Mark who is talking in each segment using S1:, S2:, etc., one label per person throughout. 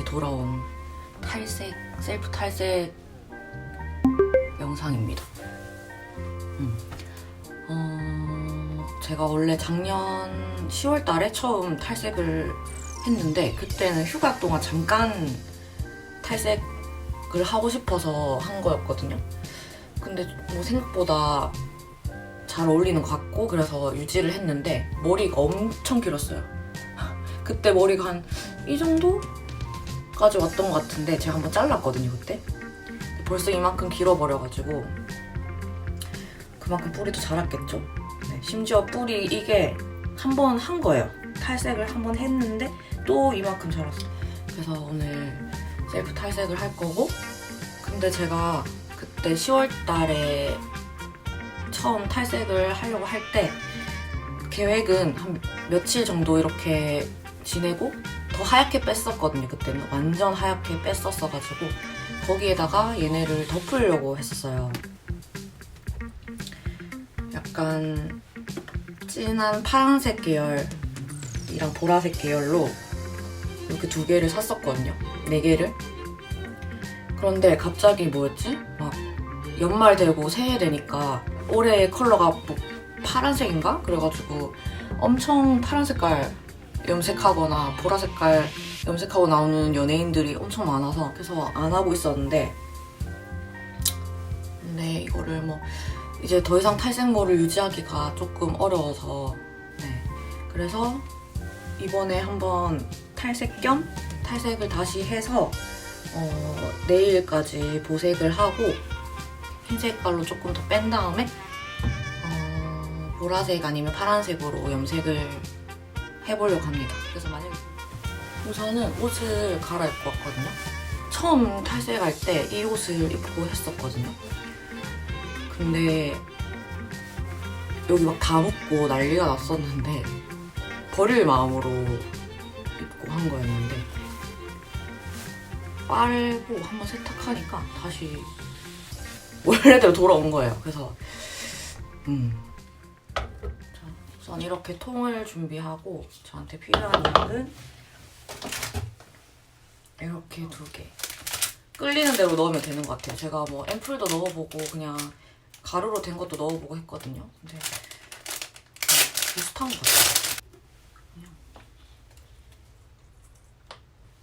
S1: 다시 돌아온 탈색 셀프 탈색 영상입니다. 음. 어, 제가 원래 작년 10월 달에 처음 탈색을 했는데 그때는 휴가 동안 잠깐 탈색을 하고 싶어서 한 거였거든요. 근데 뭐 생각보다 잘 어울리는 것 같고 그래서 유지를 했는데 머리가 엄청 길었어요. 그때 머리가 한 이 정도 까지 왔던 것 같은데 제가 한번 잘랐거든요 그때. 벌써 이만큼 길어버려가지고 그만큼 뿌리도 자랐겠죠. 네, 심지어 뿌리 이게 한 번 한 거예요. 탈색을 한 번 했는데 또 이만큼 자랐어요. 그래서 오늘 셀프 탈색을 할 거고 근데 제가 그때 10월 달에 처음 탈색을 하려고 할 때 계획은 한 며칠 정도 이렇게 지내고 더 하얗게 뺐었거든요. 그때는 완전 하얗게 뺐었어가지고 거기에다가 얘네를 덮으려고 했었어요. 약간 진한 파란색 계열이랑 보라색 계열로 이렇게 두 개를 샀었거든요. 네 개를. 그런데 갑자기 뭐였지? 막 연말 되고 새해 되니까 올해 컬러가 뭐 파란색인가? 그래가지고 엄청 파란 색깔 염색하거나 보라 색깔 염색하고 나오는 연예인들이 엄청 많아서 그래서 안 하고 있었는데 근데 이거를 뭐 이제 더 이상 탈색모를 유지하기가 조금 어려워서 네. 그래서 이번에 한번 탈색 겸 탈색을 다시 해서 어, 내일까지 보색을 하고 흰 색깔로 조금 더 뺀 다음에 어, 보라색 아니면 파란색으로 염색을 해보려고 합니다. 그래서 만약에 우선은 옷을 갈아입고 왔거든요. 처음 탈색할 때 이 옷을 입고 했었거든요. 근데 여기 막 다 묻고 난리가 났었는데 버릴 마음으로 입고 한 거였는데 빨고 한번 세탁하니까 다시 원래대로 돌아온 거예요. 그래서 음. 자, 우선 이렇게 통을 준비하고 저한테 필요한 양은 이렇게 두 개. 끌리는 대로 넣으면 되는 것 같아요. 제가 뭐 앰플도 넣어보고 그냥 가루로 된 것도 넣어보고 했거든요. 근데 네, 비슷한 것 같아요. 그냥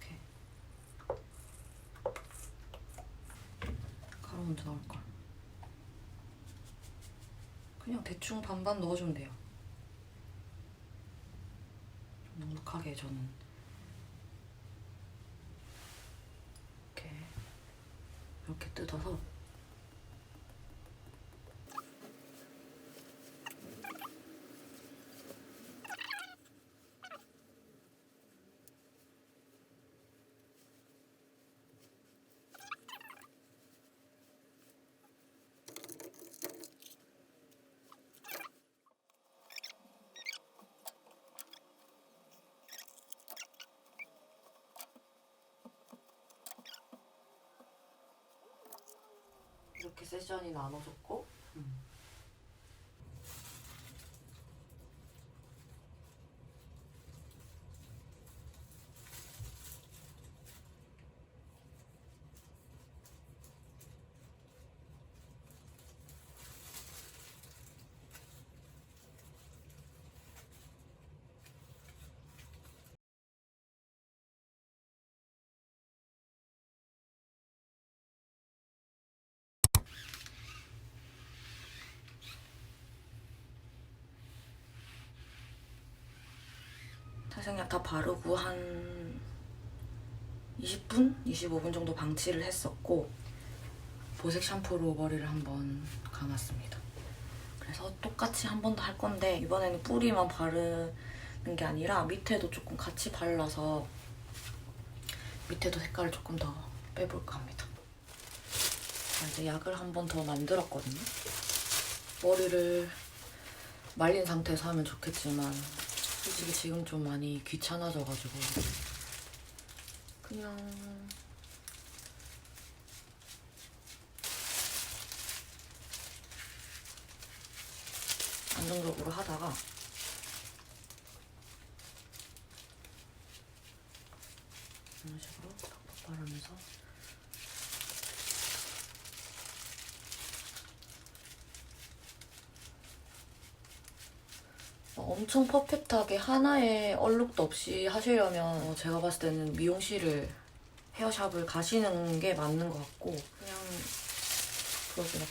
S1: 이렇게 가루 먼저 넣을걸. 그냥 대충 반반 넣어주면 돼요. 좀 넉넉하게 저는. 이렇게 이렇게 뜯어서 이렇게 세션이 나눠졌고 탈색약 다 바르고 한 20분? 25분 정도 방치를 했었고 보색 샴푸로 머리를 한번 감았습니다. 그래서 똑같이 한 번 더 할 건데 이번에는 뿌리만 바르는 게 아니라 밑에도 조금 같이 발라서 밑에도 색깔을 조금 더 빼볼까 합니다. 자, 이제 약을 한 번 더 만들었거든요. 머리를 말린 상태에서 하면 좋겠지만 솔직히 지금 좀 많이 귀찮아져가지고. 그냥. 안정적으로 하다가. 이런 식으로 바르면서 엄청 퍼펙트하게 하나의 얼룩도 없이 하시려면 어, 제가 봤을 때는 미용실을 헤어샵을 가시는 게 맞는 것 같고 그냥 그러지 막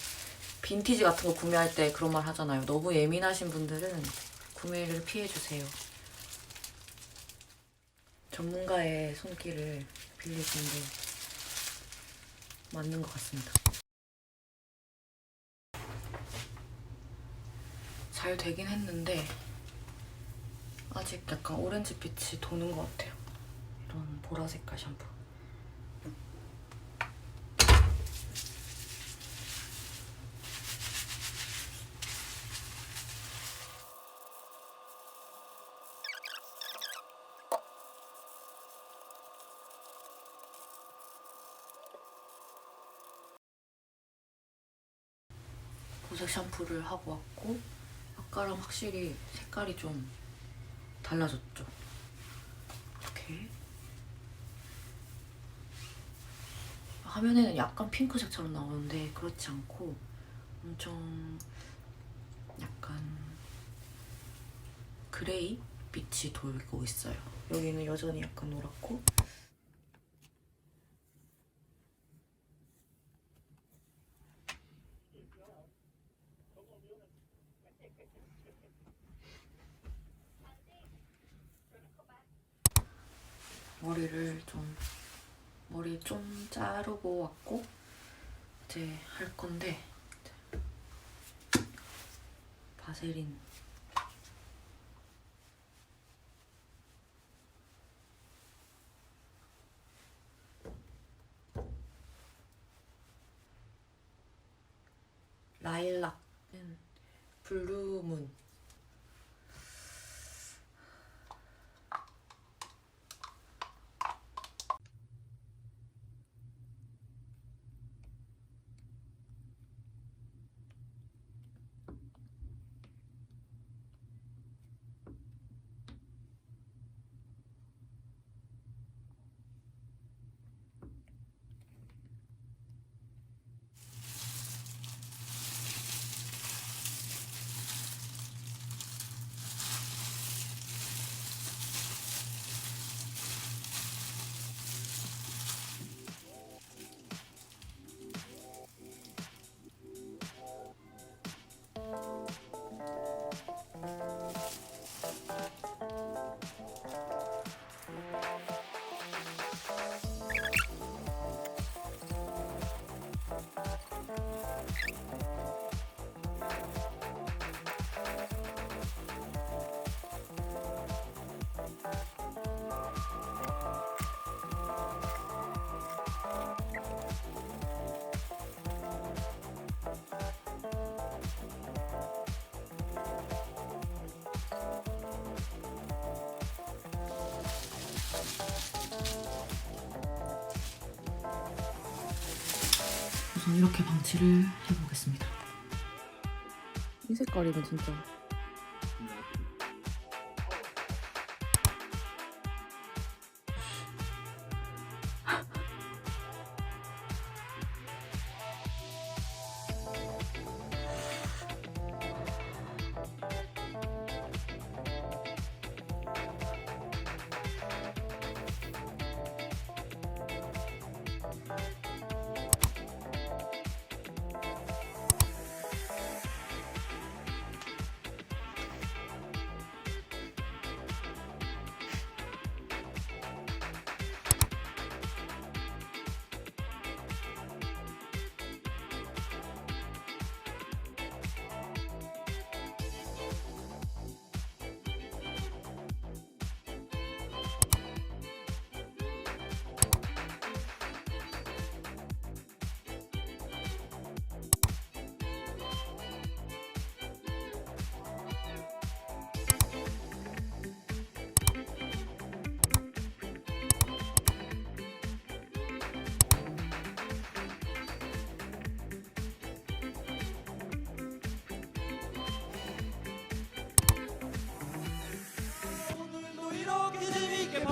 S1: 빈티지 같은 거 구매할 때 그런 말 하잖아요. 너무 예민하신 분들은 구매를 피해주세요. 전문가의 손길을 빌리시는 게 맞는 것 같습니다. 잘 되긴 했는데 아직 약간 오렌지 빛이 도는 것 같아요. 이런 보라색깔 샴푸. 보색 샴푸를 하고 왔고 아까랑 확실히 색깔이 좀 달라졌죠. 이렇게 화면에는 약간 핑크색처럼 나오는데 그렇지 않고 엄청 약간 그레이 빛이 돌고 있어요. 여기는 여전히 약간 노랗고 머리를 좀 머리 좀 자르고 왔고 이제 할 건데 이제 바세린. 라일락은 블루문 이렇게 방치를 해보겠습니다. 이 색깔이면 진짜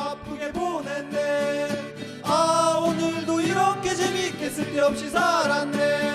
S1: 바쁘게 보냈네.
S2: 아 오늘도 이렇게 재밌게 쓸데없이 살았네.